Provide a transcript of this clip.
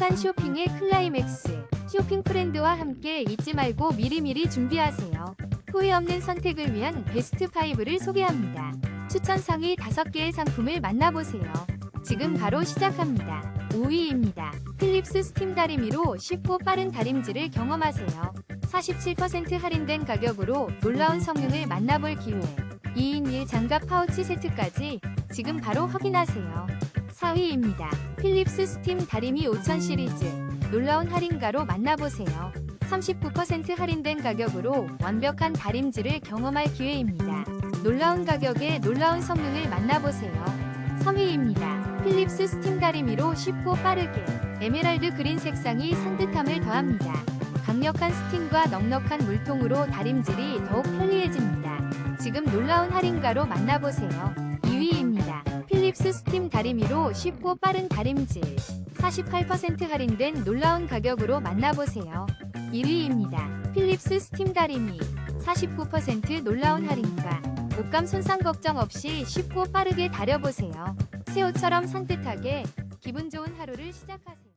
행복한 쇼핑의 클라이맥스. 쇼핑 프렌드와 함께 잊지 말고 미리미리 준비하세요. 후회 없는 선택을 위한 베스트 5를 소개합니다. 추천 상위 5개의 상품을 만나보세요. 지금 바로 시작합니다. 5위입니다. 필립스 스팀 다리미로 쉽고 빠른 다림질을 경험하세요. 47% 할인된 가격으로 놀라운 성능을 만나볼 기회. 2인 1 장갑 파우치 세트까지 지금 바로 확인하세요. 4위입니다. 필립스 스팀 다리미 5000 시리즈. 놀라운 할인가로 만나보세요. 39% 할인된 가격으로 완벽한 다림질을 경험할 기회입니다. 놀라운 가격에 놀라운 성능을 만나보세요. 3위입니다. 필립스 스팀 다리미로 쉽고 빠르게 에메랄드 그린 색상이 산뜻함을 더합니다. 강력한 스팀과 넉넉한 물통으로 다림질이 더욱 편리해집니다. 지금 놀라운 할인가로 만나보세요. 2위입니다. 필립스 스팀 다리미로 쉽고 빠른 다림질. 48% 할인된 놀라운 가격으로 만나보세요. 1위입니다. 필립스 스팀 다리미. 49% 놀라운 할인가. 옷감 손상 걱정 없이 쉽고 빠르게 다려보세요. 새 옷처럼 산뜻하게 기분 좋은 하루를 시작하세요.